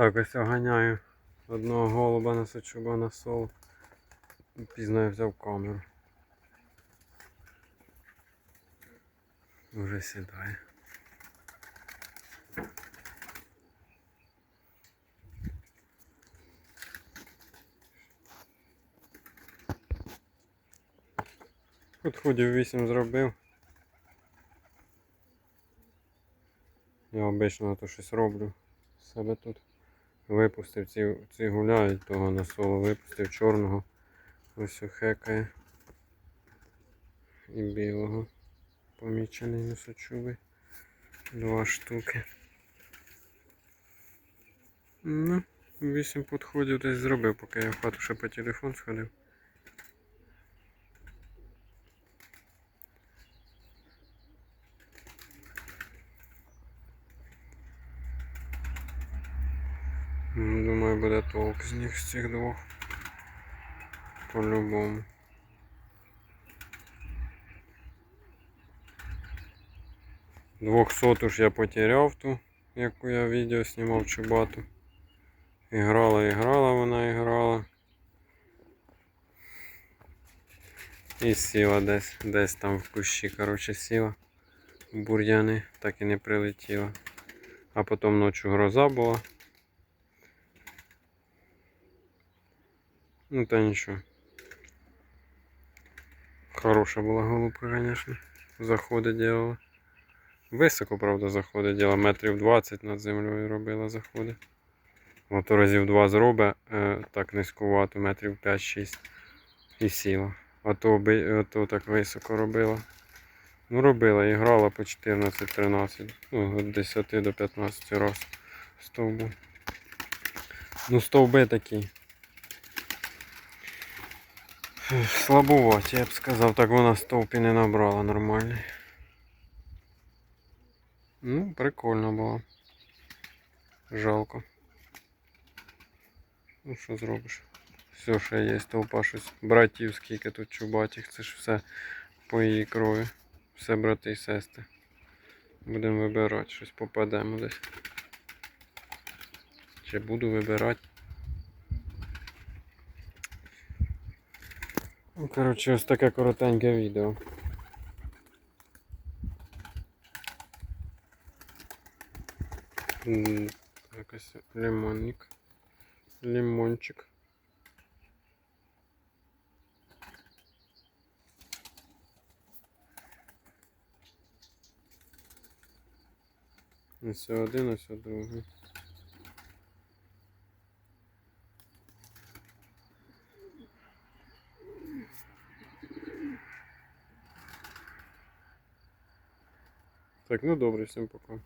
Так, ось оганяю одного голуба на сочуба на сол. Пізно я взяв камеру. Уже сідає. Підходів 8 зробив. Я обично то щось роблю себе тут. Випустив ці, ці гуляють, того на соло випустив чорного. Ось хекає. І білого. Помічений носочуби. Два штуки. Ну, вісім підходів десь зробив, поки я в хату ще по телефон сходив. Думаю, буде толк з них з цих двох. По-любому. Двохсоту ж я потеряв ту, яку я відео знімав чубату. Іграла, іграла вона іграла. І сіла десь, десь там в кущі, коротше, сіла. В бур'яни, так і не прилетіла. А потім ночі гроза була. Ну та нічого. Хороша була голубка, звісно. Заходи делала. Високо, правда, заходи делала. Метрів 20 над землею робила заходи. Ото разів два зробить е, так низькувато, метрів 5-6 і сіла. А то, а то так високо робила. Ну робила і грала по 14-13, ну, від 10 до 15 раз стовбу. Ну, стовби такі. Слабувати, я б сказав, так вона стовпі не набрала нормально. Ну, прикольно було. Жалко. Ну що зробиш? Все, ще є стовпа щось. Братів скільки тут чубатих, це ж все по її крові. Все брати і сестри. Будемо вибирати, щось попадемо десь. Чи буду вибирати. Коротше, ось таке коротеньке відео. М, Так, ось лимонник. Лимончик. Ось один, ось другий. Так, ну добре, всім пока.